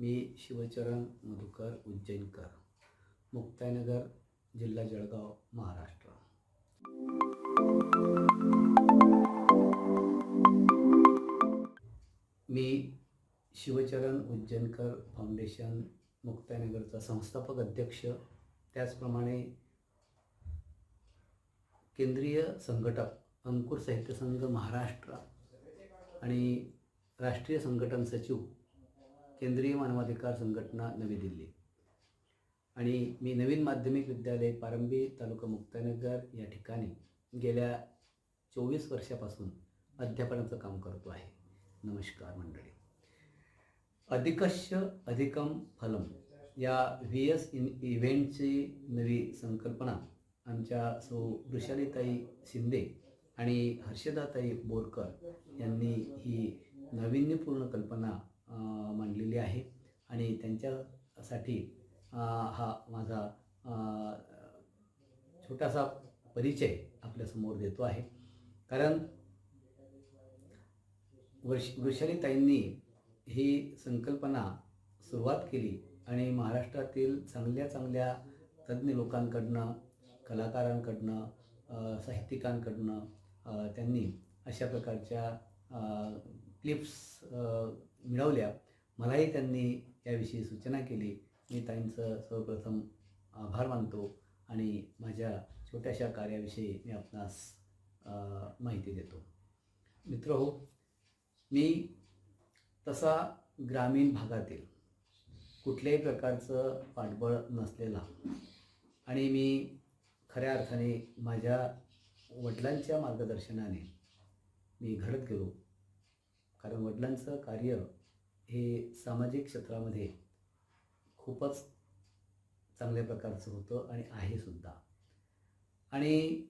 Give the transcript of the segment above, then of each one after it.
मी शिवचरण मधुकर उज्जैनकर मुक्तायनगर जिल्हा जळगाव महाराष्ट्र. मी शिवचरण उज्जैनकर फाउंडेशन मुक्तायनगरचा संस्थापक अध्यक्ष त्याचप्रमाणे केंद्रीय संघटक अंकुर साहित्य संघ महाराष्ट्र आणि राष्ट्रीय संघटन सचिव केंद्रीय मानवाधिकार संघटना नवी दिल्ली. आणि मी नवीन माध्यमिक विद्यालय पारंबी तालुका मुक्तानगर या ठिकाणी गेल्या चोवीस वर्षापासून अध्यापनाचं काम करतो आहे. नमस्कार मंडळी. अधिकश्य अधिकम फलम या व्ही एस इन इव्हेंटची नवी संकल्पना आमच्या सौ वृषालीताई शिंदे आणि हर्षदाताई बोरकर यांनी ही नाविन्यपूर्ण कल्पना मांडलेली आहे. आणि त्यांच्यासाठी हा माझा छोटासा परिचय आपल्यासमोर देतो आहे. कारण वर्ष वृषालीताईंनी ही संकल्पना सुरुवात केली आणि महाराष्ट्रातील चांगल्या चांगल्या तज्ज्ञ लोकांकडनं कलाकारांकडनं साहित्यिकांकडनं त्यांनी अशा प्रकारच्या क्लिप्स मिळवल्या. मलाही त्यांनी याविषयी सूचना केली. मी ताईंचं सर्वप्रथम आभार मानतो आणि माझ्या छोट्याशा कार्याविषयी मी आपणास माहिती देतो. मित्र हो मी तसा ग्रामीण भागातील कुठल्याही प्रकारचं पाठबळ नसलेला आणि मी खऱ्या अर्थाने माझ्या वडिलांच्या मार्गदर्शनाने मी घडत गेलो. कारण वडिलांचं कार्य हे सामाजिक क्षेत्रामध्ये खूपच चांगल्या प्रकारचं होतं आणि आहे सुद्धा. आणि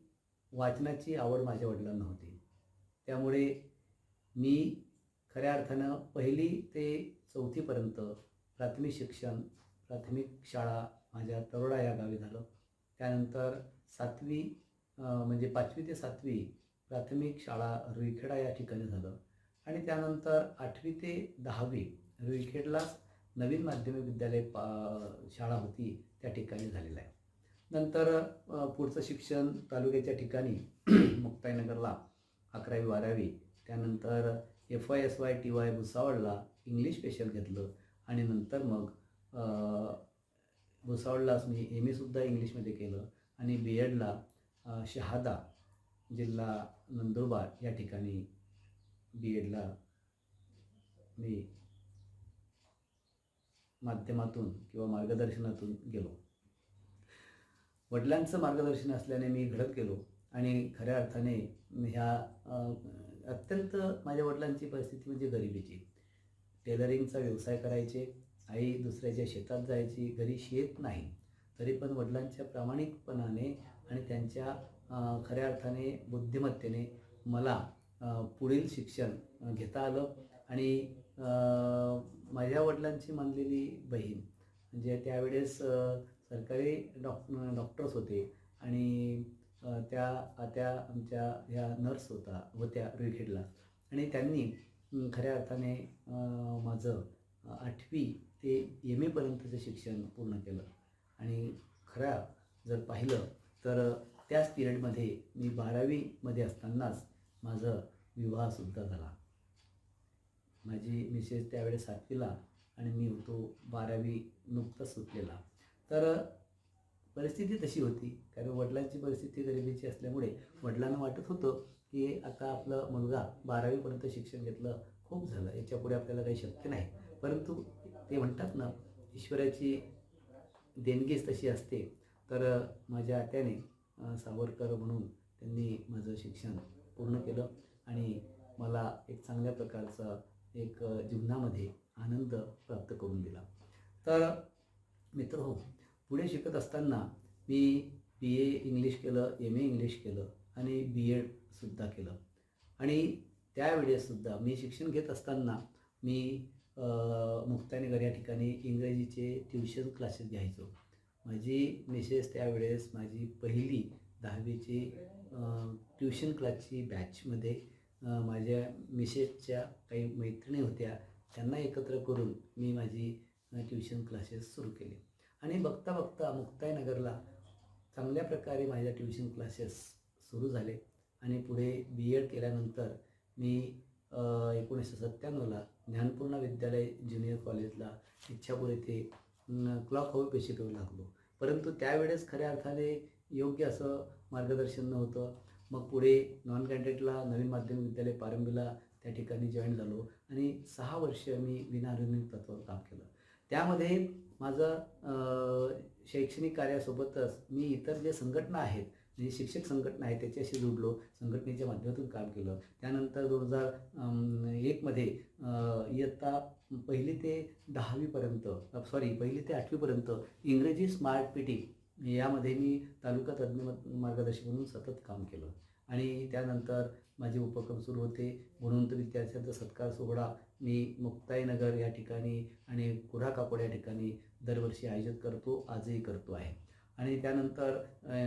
वाचनाची आवड माझ्या वडिलांना होती. त्यामुळे मी खऱ्या अर्थानं पहिली ते चौथीपर्यंत प्राथमिक शिक्षण प्राथमिक शाळा माझ्या तरोडा या गावी झालं. त्यानंतर सातवी म्हणजे पाचवी ते सातवी प्राथमिक शाळा रुईखेडा या ठिकाणी झालं. आणि त्यानंतर आठवी ते दहावी विखेडलाच नवीन माध्यमिक विद्यालय पा शाळा होती त्या ठिकाणी झालेलं आहे. नंतर पुढचं शिक्षण तालुक्याच्या ठिकाणी मुक्ताईनगरला अकरावी बारावी त्यानंतर F Y S Y T Y भुसावळला English special घेतलं आणि नंतर मग भुसावळलाच मी एम एसुद्धा इंग्लिशमध्ये केलं आणि बी एडला शहादा जिल्हा नंदुरबार या ठिकाणी बी एडला मी माध्यमातून किंवा मार्गदर्शनातून गेलो. वडिलांचं मार्गदर्शन असल्याने मी घडत गेलो आणि खऱ्या अर्थाने ह्या अत्यंत माझ्या वडिलांची परिस्थिती म्हणजे गरिबीची. टेलरिंगचा व्यवसाय करायचे आई दुसऱ्याच्या शेतात जायची घरी शेत नाही तरी पण वडिलांच्या प्रामाणिकपणाने आणि त्यांच्या खऱ्या अर्थाने बुद्धिमत्तेने मला पुढील शिक्षण घेता आलं. आणि माझ्या वडिलांची मानलेली बहीण म्हणजे त्यावेळेस सरकारी डॉक डॉक्टर्स होते. आणि त्या त्या आमच्या ह्या नर्स होता होत्या रुईखेडला आणि त्यांनी खऱ्या अर्थाने माझं आठवी ते एम एपर्यंतचं शिक्षण पूर्ण केलं. आणि खऱ्या जर पाहिलं तर त्याच पिरियडमध्ये मी बारावीमध्ये असतानाच माझं विवाहसुद्धा झाला. माझी मिसेस त्यावेळेस सातवीला आणि मी होतो बारावी नुकताच सुटलेला. तर परिस्थिती तशी होती. कारण वडिलांची परिस्थिती गरिबीची असल्यामुळे वडिलांना वाटत होतं की आता आपलं मुलगा बारावीपर्यंत शिक्षण घेतलं खूप झालं. याच्यापुढे आपल्याला काही शक्य नाही. परंतु ते म्हणतात ना ईश्वराची देणगीच तशी असते. तर माझ्या आत्याने सावरकर म्हणून त्यांनी माझं शिक्षण पूर्ण केलं. आणि मला एक चांगल्या प्रकारचा एक जीवनामध्ये आनंद प्राप्त करून दिला. तर मित्र हो पुढे शिकत असताना मी बी ए इंग्लिश केलं एम ए इंग्लिश केलं आणि बी एडसुद्धा केलं. आणि त्यावेळेससुद्धा मी शिक्षण घेत असताना मी मुक्तानगर या ठिकाणी इंग्रजीचे ट्युशन क्लासेस घ्यायचो. माझी मिसेस त्यावेळेस माझी पहिली दहावीची ट्युशन क्लासची बॅचमध्ये माझ्या मिसेसच्या काही मैत्रिणी होत्या त्यांना एकत्र करून मी माझी ट्युशन क्लासेस सुरू केले. आणि बघता बघता मुक्ताईनगरला चांगल्या प्रकारे माझ्या ट्युशन क्लासेस सुरू झाले. आणि पुढे बी एड केल्यानंतर मी एकोणीसशे सत्त्याण्णवला ज्ञानपूर्णा विद्यालय ज्युनियर कॉलेजला इच्छापूर येथे क्लॉक हवे पेशी करू लागलो. परंतु त्यावेळेस खऱ्या अर्थाने योग्य असं मार्गदर्शन नव्हतं. मग पुढे नॉन कॅन्डिडेटला नवीन माध्यमिक विद्यालय पारंबीला त्या ठिकाणी जॉईन झालो आणि सहा वर्ष मी विनाआधुनिक तत्वावर काम केलं. त्यामध्ये माझं शैक्षणिक कार्यासोबतच मी इतर जे संघटना आहेत म्हणजे शिक्षक संघटना आहेत त्याच्याशी जुडलो संघटनेच्या माध्यमातून काम केलं. त्यानंतर दोन हजार एकमध्ये इयत्ता पहिली ते दहावीपर्यंत सॉरी पहिली ते आठवीपर्यंत इंग्रजी स्मार्ट पीटी यामध्ये मी तालुका तज्ज्ञ मार्गदर्शक म्हणून सतत काम केलं. आणि त्यानंतर माझे उपक्रम सुरू होते. गुणवंत विद्यार्थ्यांचा सत्कार सोहळा मी मुक्ताईनगर या ठिकाणी आणि कुऱ्हा काकोड या ठिकाणी दरवर्षी आयोजित करतो आजही करतो आहे. आणि त्यानंतर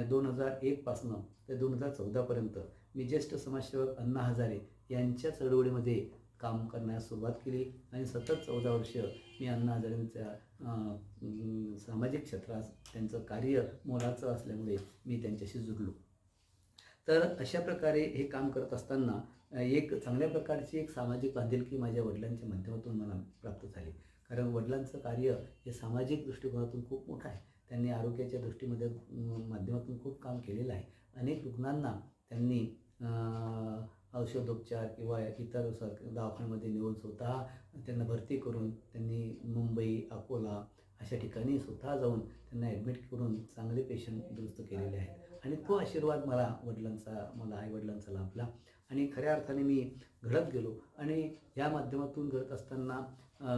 दोन हजार एकपासनं ते दोन हजार चौदापर्यंत मी ज्येष्ठ समाजसेवक अण्णा हजारे यांच्या चळवळीमध्ये काम करण्यास सुरुवात केली आणि सतत चौदा वर्ष मी अण्णा हजारेंच्या सामाजिक क्षेत्रात त्यांचं कार्य मोलाचं असल्यामुळे मी त्यांच्याशी जुडलो. तर अशा प्रकारे हे काम करत असताना एक चांगल्या प्रकारची एक सामाजिक बांधिलकी माझ्या वडिलांच्या माध्यमातून मला प्राप्त झाली. कारण वडिलांचं कार्य हे सामाजिक दृष्टिकोनातून खूप मोठं आहे. त्यांनी आरोग्याच्या दृष्टीमध्ये माध्यमातून खूप काम केलेलं आहे. अनेक रुग्णांना त्यांनी औषधोपचार किंवा इतर सर दवाखान्यामध्ये नेऊन स्वतः त्यांना भरती करून त्यांनी मुंबई अकोला अशा ठिकाणी स्वतः जाऊन त्यांना ॲडमिट करून चांगले पेशंट दुरुस्त केलेले आहेत. आणि तो आशीर्वाद मला वडिलांचा मला आईवडिलांचा लाभला. आणि खऱ्या अर्थाने मी घडत गेलो आणि या माध्यमातून घडत असताना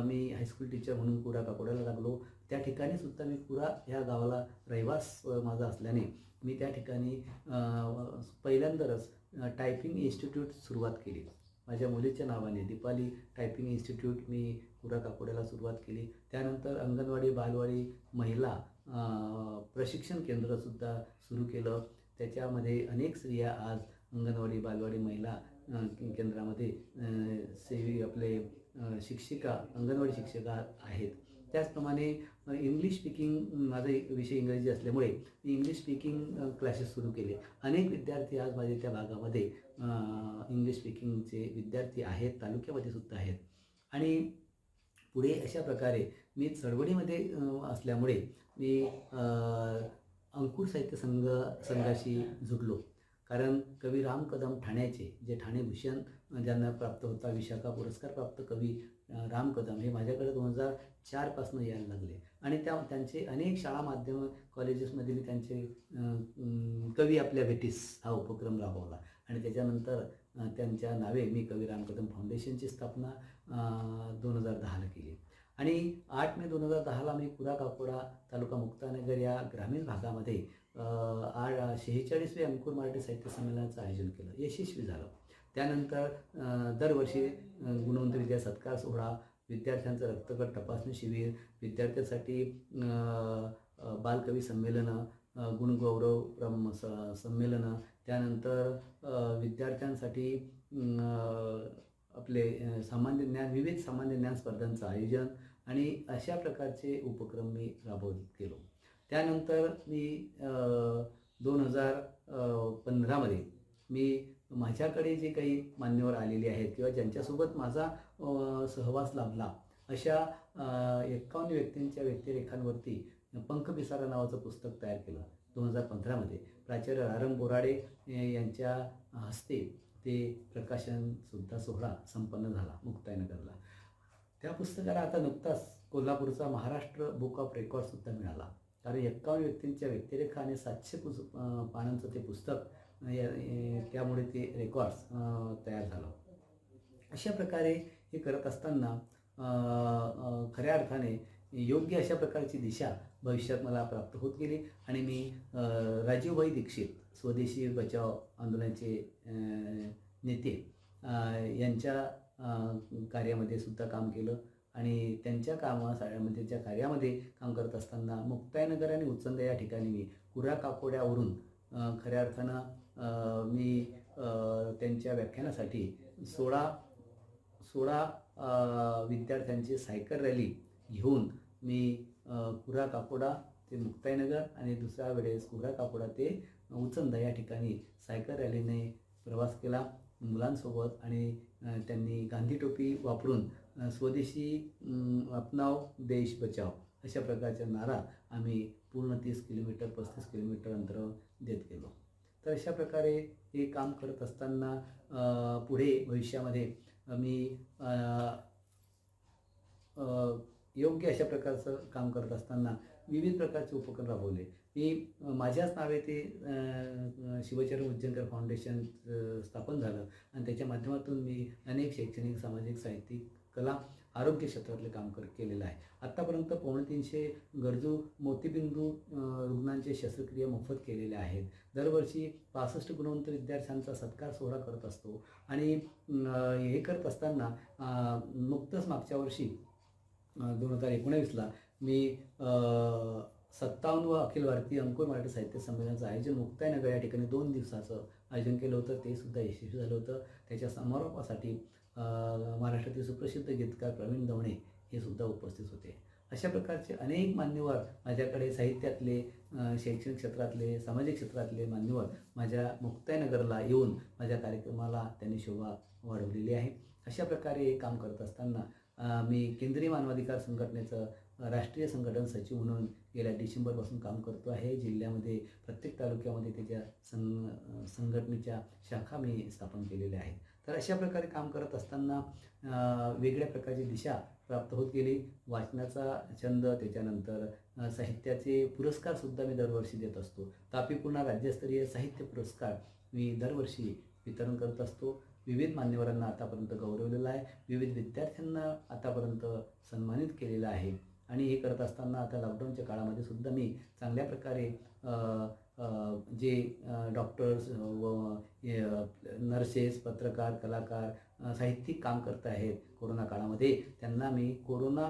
मी हायस्कूल टीचर म्हणून कुरा काकोड्याला लागलो. त्या ठिकाणी सुद्धा मी कुरा ह्या गावाला रहिवास माझा असल्याने मी त्या ठिकाणी पहिल्यांदाच टायपिंग इन्स्टिट्यूट सुरुवात केली. माझ्या मुलीच्या नावाने दीपाली टायपिंग इन्स्टिट्यूट मी कुरा काकोड्याला सुरुवात केली. त्यानंतर अंगणवाडी बालवाडी महिला प्रशिक्षण केंद्रसुद्धा सुरू केलं. त्याच्यामध्ये अनेक स्त्रिया आज अंगणवाडी बालवाडी महिला केंद्रामध्ये सेवी आपले शिक्षिका अंगणवाडी शिक्षिका आहेत. त्याचप्रमाणे इंग्लिश स्पीकिंग माझा विषय इंग्रजी असल्यामुळे मी इंग्लिश स्पीकिंग क्लासेस सुरू केले. अनेक विद्यार्थी आज माझ्या त्या भागामध्ये इंग्लिश स्पीकिंगचे विद्यार्थी आहेत तालुक्यामध्ये सुद्धा आहेत. आणि पुढे अशा प्रकारे मी चळवळीमध्ये असल्यामुळे मी अंकुर साहित्य संघ संघाशी जुडलो. कारण कवी राम कदम ठाण्याचे जे ठाणे भूषण ज्यांना प्राप्त होता विशाखा पुरस्कार प्राप्त कवी राम कदम हे माझ्याकडे दोन हजार चारपासनं यायला लागले. आणि त्या त्यांचे अनेक शाळा माध्यम कॉलेजेसमध्ये मी त्यांचे कवी आपल्या भेटीस हा उपक्रम राबवला. आणि त्याच्यानंतर त्यांच्या नावे मी कवी राम कदम फाउंडेशनची स्थापना दोन हजार दहाला केली. आणि आठ मे दोन हजार दहाला मी कुरा काकोडा तालुका मुक्तानगर या ग्रामीण भागामध्ये आठ आ शेहेचाळीसवे अंकुर मराठी साहित्य संमेलनाचं आयोजन केलं. यशस्वी झालं. त्यानंतर दरवर्षी अ, गुणवंत विद्या सत्कार सोहळा विद्यार्थ्यांचं रक्तगट तपासणी शिबिर विद्यार्थ्यांसाठी बालकवी संमेलनं गुणगौरव प्रम स संमेलनं त्यानंतर विद्यार्थ्यांसाठी आपले सामान्य ज्ञान विविध सामान्य ज्ञान स्पर्धांचं आयोजन आणि अशा प्रकारचे उपक्रम मी राबवत केलो त्यानंतर मी दोन हजार पंधरामध्ये मी माझ्याकडे जे काही मान्यवर आलेले आहेत किंवा ज्यांच्यासोबत माझा सहवास लाभला अशा एकावन्न व्यक्तींच्या व्यक्तिरेखांवरती पंख पिसारा नावाचं पुस्तक तयार केलं दोन हजार पंधरामध्ये प्राचार्य रारंग बोराडे यांच्या हस्ते ते प्रकाशनसुद्धा सोहळा संपन्न झाला मुक्ताईनगरला. त्या पुस्तकाला आता नुकताच कोल्हापूरचा महाराष्ट्र बुक ऑफ रेकॉर्डसुद्धा मिळाला. कारण एक्कावन्न व्यक्तींच्या व्यक्तिरेखा आणि सातशे पुस पानांचं ते पुस्तक त्यामुळे ते रेकॉर्ड्स तयार झालं. अशा प्रकारे हे करत असताना खऱ्या अर्थाने योग्य अशा प्रकारची दिशा भविष्यात मला प्राप्त होत गेली आणि मी राजीवभाई दीक्षित स्वदेशी बचाव आंदोलनाचे नेते यांच्या कार्यामध्ये सुद्धा काम केलं आणि त्यांच्या कामामध्ये म्हणजे ज्या कार्यामध्ये काम करत असताना मुक्ताईनगर आणि उचंद या ठिकाणी मी कुरा काकोड्यावरून खऱ्या अर्थानं मी त्यांच्या व्याख्यानासाठी सोळा सोळा विद्यार्थ्यांची सायकल रॅली घेऊन मी कुरा कापोडा काकोडा ते मुक्ताईनगर आणि दुसऱ्या वेळेस कुरा काकोडा ते उचंदा या ठिकाणी सायकल रॅलीने प्रवास केला. मुलांसोबत आणि त्यांनी गांधी टोपी वापरून स्वदेशी अपनाव देश बचाव अशा प्रकारचा नारा आम्ही पूर्ण तीस किलोमीटर पस्तीस किलोमीटर अंतर देत गेलो. तर अशा प्रकारे हे काम करत असताना पुढे भविष्यामध्ये मी योग्य अशा प्रकारचं काम करत असताना विविध प्रकारचे उपक्रम राबवले. मी माझ्याच नावे ते शिवचरण उज्जैनकर फाउंडेशन स्थापन झालं. आणि त्याच्या माध्यमातून मी अनेक शैक्षणिक सामाजिक साहित्यिक कला आरोग्य क्षेत्रातले काम कर केलेलं आहे. आत्तापर्यंत पावणे तीनशे गरजू मोतीबिंदू रुग्णांचे शस्त्रक्रिया मोफत केलेल्या आहेत. दरवर्षी पासष्ट गुणवंत विद्यार्थ्यांचा सत्कार सोहळा करत असतो आणि हे करत असताना नुकतंच मागच्या वर्षी दोन हजार एकोणावीसला मी सत्तावन्न व अखिल भारतीय अंकुर मराठी साहित्य संमेलनाचं आयोजन मुक्ताईनगर या ठिकाणी दोन दिवसाचं आयोजन केलं होतं. ते सुद्धा यशस्वी झालं होतं. त्याच्या समारोपासाठी महाराष्ट्रातील सुप्रसिद्ध गीतकार प्रवीण दवणे हे सुद्धा उपस्थित होते. अशा प्रकारचे अनेक मान्यवर माझ्याकडे साहित्यातले शैक्षणिक क्षेत्रातले सामाजिक क्षेत्रातले मान्यवर माझ्या मुक्ताईनगरला येऊन माझ्या कार्यक्रमाला त्यांनी शोभा वाढवलेली आहे. अशा प्रकारे हे काम करत असताना मी केंद्रीय मानवाधिकार संघटनेचं राष्ट्रीय संघटन सचिव म्हणून गेल्या डिसेंबरपासून काम करतो आहे. जिल्ह्यामध्ये प्रत्येक तालुक्यामध्ये त्याच्या संघ संघटनेच्या शाखा मी स्थापन केलेल्या आहेत. तर अशा प्रकारे काम करत असताना वेगळ्या प्रकारची दिशा प्राप्त होत गेली. वाचनाचा छंद त्याच्यानंतर साहित्याचे पुरस्कारसुद्धा मी दरवर्षी देत असतो. तापीपूर्णा राज्यस्तरीय साहित्य पुरस्कार मी दरवर्षी वितरण करत असतो. विविध मान्यवरांना आतापर्यंत गौरवलेलं आहे. विविध विद्यार्थ्यांना आतापर्यंत सन्मानित केलेलं आहे. आणि हे करत असताना आता लॉकडाऊनच्या काळामध्ये सुद्धा मी चांगल्या प्रकारे जे डॉक्टर्स व नर्सेस पत्रकार कलाकार साहित्यिक काम करत आहेत कोरोना काळामध्ये. त्यांना मी कोरोना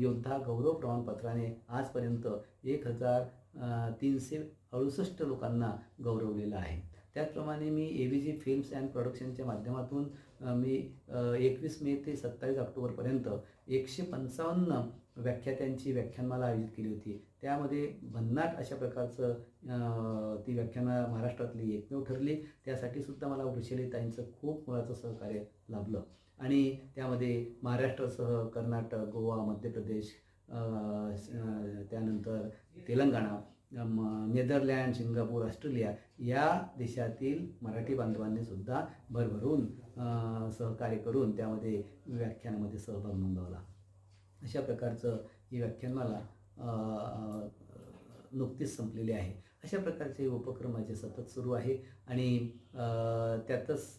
योद्धा गौरव प्रमाणपत्राने आजपर्यंत एक हजार तीनशे अडुसष्ट लोकांना गौरवलेलं आहे. त्याचप्रमाणे मी A V G films and प्रोडक्शनच्या माध्यमातून मी एकवीस मे ते सत्तावीस ऑक्टोबरपर्यंत एकशे पंचावन्न व्याख्यात्यांची व्याख्यानमाला आयोजित केली होती. त्यामध्ये भन्नाट अशा प्रकारचं ती व्याख्यानं महाराष्ट्रातली एकमेव ठरली. त्यासाठी सुद्धा मला वृषलीताईंचं खूप मुळाचं सहकार्य लाभलं. आणि त्यामध्ये महाराष्ट्रासह कर्नाटक गोवा मध्य प्रदेश त्यानंतर तेलंगणा नेदरलँड सिंगापूर ऑस्ट्रेलिया या देशातील मराठी बांधवांनी सुद्धा भरभरून सहकार्य करून त्यामध्ये व्याख्यानामध्ये सहभाग नोंदवला. अशा प्रकारचं ही व्याख्यानमाला मला नुकतीच संपलेली आहे. अशा प्रकारचे उपक्रम माझे सतत सुरू आहे आणि त्यातच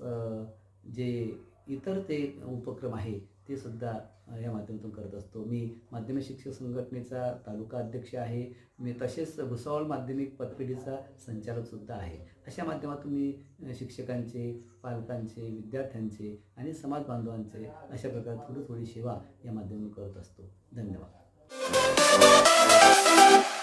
जे इतर ते उपक्रम आहे ते सुद्धा या माध्यमातून करत असतो. मी माध्यमिक शिक्षक संघटनेचा तालुका अध्यक्ष आहे. मी तसेच भुसावळ माध्यमिक पतपेढीचा संचालकसुद्धा आहे. अशा माध्यमातून मी शिक्षकांचे पालकांचे विद्यार्थ्यांचे आणि समाज बांधवांचे अशा प्रकारे थोडी थोडी सेवा या माध्यमातून करत असतो. धन्यवाद. なななな!